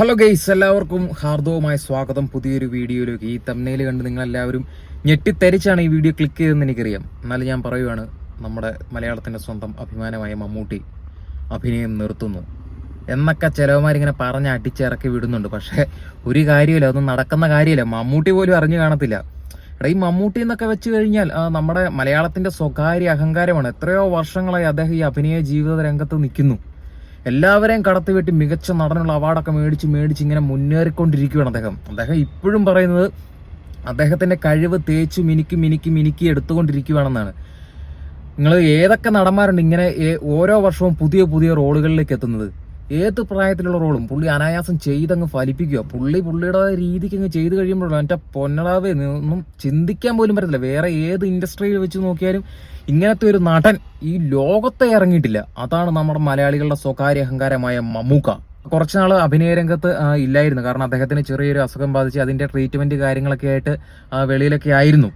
Hello guys എല്ലാവർക്കും ഹാർദവുമായ സ്വാഗതം. പുതിയൊരു വീഡിയോയിലേക്ക്. ഈ തമ്മനയിൽ കണ്ട് നിങ്ങളെല്ലാവരും ഞെട്ടിത്തെരിച്ചാണ് ഈ വീഡിയോ ക്ലിക്ക് ചെയ്തതെന്ന് എനിക്കറിയാം. എന്നാലും ഞാൻ പറയുവാണ് നമ്മുടെ മലയാളത്തിന്റെ സ്വന്തം അഭിമാനമായ മമ്മൂട്ടി അഭിനയം നിർത്തുന്നു. എന്നൊക്കെ ചിലവന്മാരിങ്ങനെ പറഞ്ഞ് അടിച്ചിറക്കി വിടുന്നുണ്ട്. പക്ഷേ ഒരു കാര്യമില്ല അതൊന്നും നടക്കുന്ന കാര്യമില്ല. മമ്മൂട്ടി പോലും അറിഞ്ഞു കാണത്തില്ല. എടാ ഈ മമ്മൂട്ടി എന്നൊക്കെ വെച്ച് കഴിഞ്ഞാൽ നമ്മുടെ മലയാളത്തിന്റെ സ്വകാര്യ അഹങ്കാരമാണ്. എത്രയോ വർഷങ്ങളായി അദ്ദേഹം ഈ അഭിനയ ജീവിത രംഗത്ത് നിൽക്കുന്നു. എല്ലാവരെയും കടത്തിവെട്ടി മികച്ച നടനുള്ള അവാർഡൊക്കെ മേടിച്ച് മേടിച്ച് ഇങ്ങനെ മുന്നേറിക്കൊണ്ടിരിക്കുകയാണ് അദ്ദേഹം. അദ്ദേഹം ഇപ്പോഴും പറയുന്നത് അദ്ദേഹത്തിന്റെ കഴിവ് തേച്ച് മിനുക്കി മിനുക്കി മിനുക്കി എടുത്തുകൊണ്ടിരിക്കുകയാണെന്നാണ്. നിങ്ങൾ ഏതൊക്കെ നടന്മാരുണ്ട് ഇങ്ങനെ ഓരോ വർഷവും പുതിയ പുതിയ റോളുകളിലേക്ക് എത്തുന്നത്? ഏത് പ്രായത്തിലുള്ള റോളും പുള്ളി അനായാസം ചെയ്തങ്ങ് ഫലിപ്പിക്കുക. പുള്ളി പുള്ളിയുടെ രീതിക്ക് അങ്ങ് ചെയ്ത് കഴിയുമ്പോഴാണ് എന്റെ പൊന്നടാവേ ഒന്നും ചിന്തിക്കാൻ പോലും പറ്റത്തില്ല. വേറെ ഏത് ഇൻഡസ്ട്രിയിൽ വെച്ച് നോക്കിയാലും ഇങ്ങനത്തെ ഒരു നടൻ ഈ ലോകത്തെ ഇറങ്ങിയിട്ടില്ല. അതാണ് നമ്മുടെ മലയാളികളുടെ സ്വകാര്യ അഹങ്കാരമായ മമ്മൂക്ക. കുറച്ച് നാൾ അഭിനയ രംഗത്ത് ഇല്ലായിരുന്നു. കാരണം അദ്ദേഹത്തിന് ചെറിയൊരു അസുഖം ബാധിച്ച് അതിന്റെ ട്രീറ്റ്മെന്റ് കാര്യങ്ങളൊക്കെ ആയിട്ട് വെളിയിലൊക്കെ ആയിരുന്നു.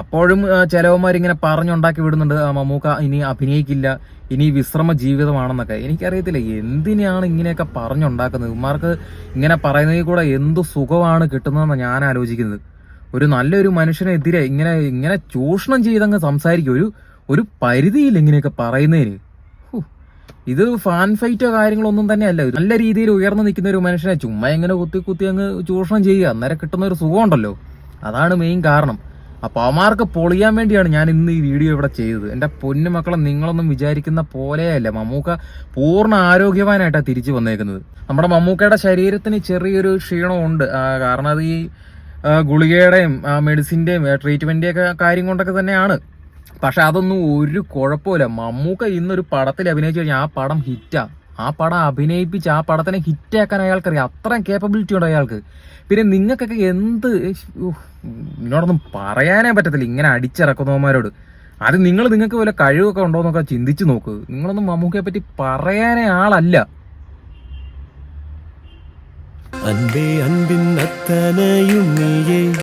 അപ്പോഴും ചിലവന്മാരിങ്ങനെ പറഞ്ഞുണ്ടാക്കി വിടുന്നുണ്ട്. മമ്മൂക്ക ഇനി അഭിനയിക്കില്ല ഇനി വിശ്രമ ജീവിതമാണെന്നൊക്കെ. എനിക്കറിയത്തില്ല എന്തിനാണ് ഇങ്ങനെയൊക്കെ പറഞ്ഞുണ്ടാക്കുന്നത്? ഇവന്മാർക്ക് ഇങ്ങനെ പറയുന്നതിൽ കൂടെ എന്ത് സുഖമാണ് കിട്ടുന്നതെന്ന് ഞാൻ ആലോചിക്കുന്നത്. ഒരു നല്ലൊരു മനുഷ്യനെതിരെ ഇങ്ങനെ ഇങ്ങനെ ചൂഷണം ചെയ്തങ്ങ് സംസാരിക്കും. ഒരു ഒരു പരിധിയിൽ ഇങ്ങനെയൊക്കെ പറയുന്നതിന്. ഇത് ഫാൻ ഫൈറ്റോ കാര്യങ്ങളോ ഒന്നും തന്നെയല്ല. നല്ല രീതിയിൽ ഉയർന്നു നിൽക്കുന്ന ഒരു മനുഷ്യനെ ചുമ്മാ ഇങ്ങനെ കുത്തി കുത്തി അങ്ങ് ചൂഷണം ചെയ്യുക. അന്നേരം കിട്ടുന്ന ഒരു സുഖമുണ്ടല്ലോ. അതാണ് മെയിൻ കാരണം. അപ്പൊ അവന്മാർക്ക് പൊളിയാൻ വേണ്ടിയാണ് ഞാൻ ഇന്ന് ഈ വീഡിയോ ഇവിടെ ചെയ്തത്. എന്റെ പൊന്നു മക്കളെ നിങ്ങളൊന്നും വിചാരിക്കുന്ന പോലെയല്ല. മമ്മൂക്ക പൂർണ ആരോഗ്യവാനായിട്ടാണ് തിരിച്ചു വന്നേക്കുന്നത്. നമ്മുടെ മമ്മൂക്കയുടെ ശരീരത്തിന് ചെറിയൊരു ക്ഷീണമുണ്ട് കാരണം അത് ഈ ഗുളികയുടെയും മെഡിസിന്റെയും ട്രീറ്റ്മെന്റിന്റെയും കാര്യം കൊണ്ടൊക്കെ തന്നെയാണ്. പക്ഷെ അതൊന്നും ഒരു കുഴപ്പമില്ല മമ്മൂക്ക ഇന്നൊരു പടത്തിൽ അഭിനയിച്ചു കഴിഞ്ഞാൽ ആ പടം ഹിറ്റാ. ആ പടം അഭിനയിപ്പിച്ച് ആ പടത്തിനെ ഹിറ്റാക്കാൻ അയാൾക്കറിയാം. അത്രയും കേപ്പബിലിറ്റി ഉണ്ട് അയാൾക്ക്. പിന്നെ നിങ്ങൾക്കൊക്കെ എന്ത് എന്നോടൊന്നും പറയാനേ പറ്റത്തില്ല. ഇങ്ങനെ അടിച്ചിറക്കുന്നവന്മാരോട്. അത് നിങ്ങൾ നിങ്ങൾക്ക് വല്ല കഴിവൊക്കെ ഉണ്ടോ എന്നൊക്കെ ചിന്തിച്ചു നോക്ക്. നിങ്ങളൊന്നും മമ്മൂക്കയെ പറ്റി പറയാനേ ആളല്ല. അൻപേ അൻപിൻ അത്തനയും നീയേ